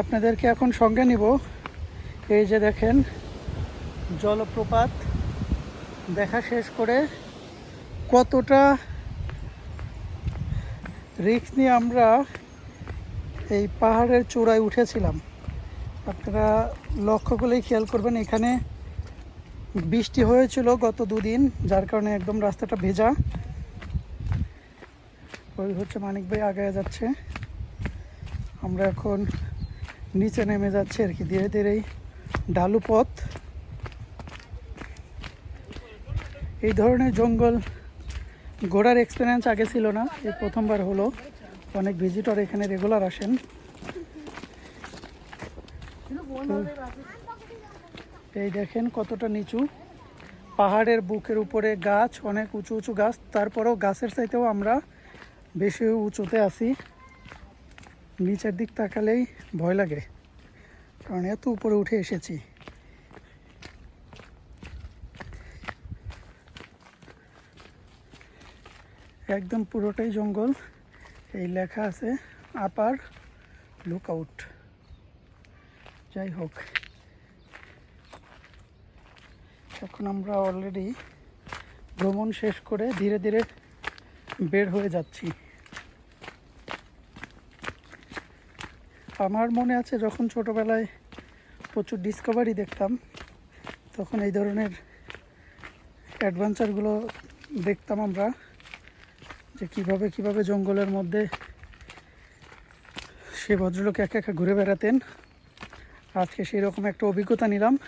আপনাদেরকে এখন সঙ্গে নিব। এই যে দেখেন, জলপ্রপাত দেখা শেষ করে কতটা রিস্ক নিয়ে আমরা এই পাহাড়ের চূড়ায় উঠেছিলাম। আপনারা লক্ষ্য করলেই খেয়াল করবেন, এখানে বৃষ্টি হয়েছিল গত দুদিন, যার কারণে একদম রাস্তাটা ভেজা। ওই হচ্ছে মানিক ভাই আগে যাচ্ছে। আমরা এখন নিচে নেমে যাচ্ছে আর কি। ধীরে ধীরেই ডালু পথ। এই ধরনের জঙ্গল ঘোরার এক্সপিরিয়েন্স আগে ছিল না, এই প্রথমবার হলো। অনেক ভিজিটর এখানে রেগুলার আসেন। এই দেখেন কতটা নিচু। পাহাড়ের বুকের উপরে গাছ, অনেক উঁচু উঁচু গাছ। তারপরেও গাছের চাইতেও আমরা বেশি উঁচুতে আছি। নিচের দিক তাকালেই ভয় লাগে, কারণ এত উপরে উঠে এসেছি। একদম পুরোটাই জঙ্গল, এই লেখা আছে, আপার লুক আউট যাই হোক, এখন আমরা অলরেডি ভ্রমণ শেষ করে ধীরে ধীরে বের হয়ে যাচ্ছি। আমার মনে আছে যখন ছোটোবেলায় প্রচুর ডিসকভারি দেখতাম, তখন এই ধরনের অ্যাডভেঞ্চারগুলো দেখতাম আমরা, যে কীভাবে কীভাবে জঙ্গলের মধ্যে সে ভদ্রলোক একা একা ঘুরে বেড়াতেন। আজকে সেই রকম একটা অভিজ্ঞতা নিলাম।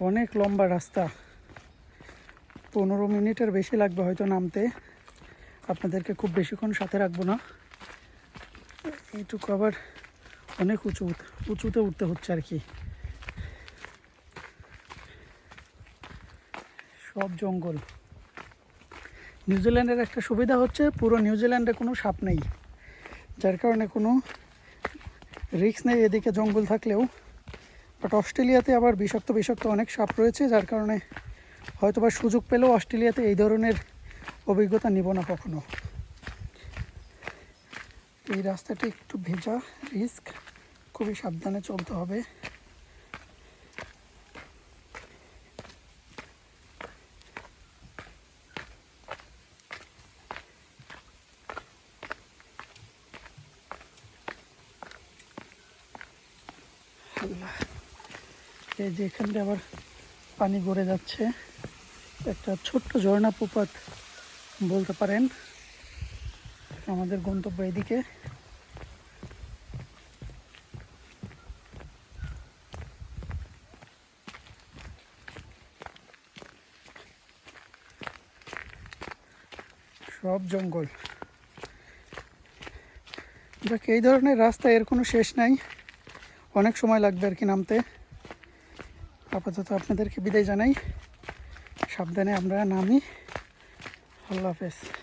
অনেক লম্বা রাস্তা, পনেরো মিনিটের বেশি লাগবে হয়তো নামতে। আপনাদেরকে খুব বেশিক্ষণ সাথে রাখব না। এইটুকু আবার অনেক উঁচু উঁচুতে উঠতে হচ্ছে আর কি। সব জঙ্গল। নিউজিল্যান্ডের একটা সুবিধা হচ্ছে, পুরো নিউজিল্যান্ডে কোনো সাপ নেই। যার কারণে কোনো রিস্ক নেই এদিকে জঙ্গল থাকলেও। বাট অস্ট্রেলিয়াতে আবার বিষাক্ত বিষাক্ত অনেক সাপ রয়েছে, যার কারণে হয়তোবা সুযোগ পেলেও অস্ট্রেলিয়াতে এই ধরনের অভিজ্ঞতা নিব না কখনো। এই রাস্তাটা একটু ভেজা, রিস্ক। খুবই সাবধানে চলতে হবে। এই যে এখান দিয়ে আবার পানি গড়ে যাচ্ছে। একটা ছোট্ট ঝর্ণা প্রপাত বলতে পারেন। আমাদের গন্তব্য এদিকে। সব জঙ্গল। দেখ এই ধরনের রাস্তা এর কোনো শেষ নাই। অনেক সময় লাগবে আর কি নামতে। আপাতত আপনাদেরকে বিদায় জানাই। সাবধানে আমরা নামি। আল্লাহ হাফেজ।